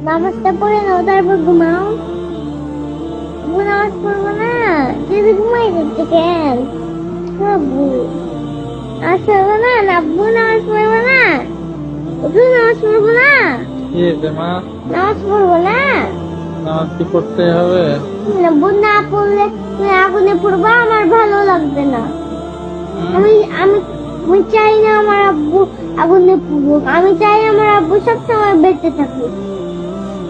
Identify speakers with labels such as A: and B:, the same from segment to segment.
A: নামাজটা পড়ে নাও তারপর ঘুমাও। নামাজ পড়ব না যদি ঘুমাই যাচ্ছে কেন? আব্বু নামাজ পড়ব না আব্বু নামাজ পড়ব না তুই নামাজ পড়ব না।
B: মা?
A: নামাজ পড়ব না।
B: নামাজ কি করতে হবে?
A: আব্বু না পড়লে তুমি আগুনে পড়বা আমার ভালো লাগবে না। আমি আমি আমি চাই না আমার আব্বু আগুনে পড়ুক। আমি চাই আমার আব্বু সবসময় বেঁচে থাকুক।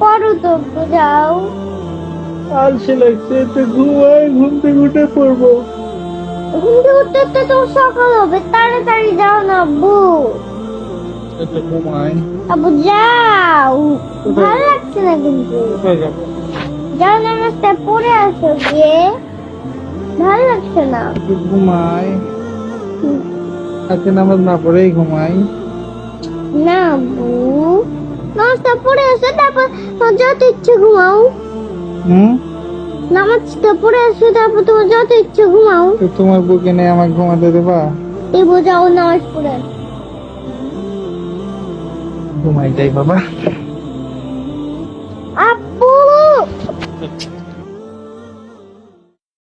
A: পড়ো তো যাও
B: আলসে লাগছে একটু ঘুমাই ঘুম থেকে উঠে পড়ব।
A: ঘুম থেকে উঠতে উঠতে তো সকাল হবে তাড়াতাড়ি যাও না আব্বু। আব্বু যাও। ভালো লাগছে না কিন্তু। যাও নামাজটা পড়ে আসো গিয়ে। ভালো লাগছে না।
B: ঘুমাই আজকে নামাজ না পড়েই ঘুমাই।
A: না আব্বু। নামাজটা পড়ে আসো তারপর যত ইচ্ছে ঘুমাও।
B: হুম?
A: নামাজটা পড়ে আসো তারপর তোমার যত ইচ্ছে ঘুমাও।
B: তো তোমার বুকে নিয়ে আমাকে ঘুমাতে দেবা?
A: এই যাও নামাজ পড়ে।
B: ঘুমাই যাই বাবা।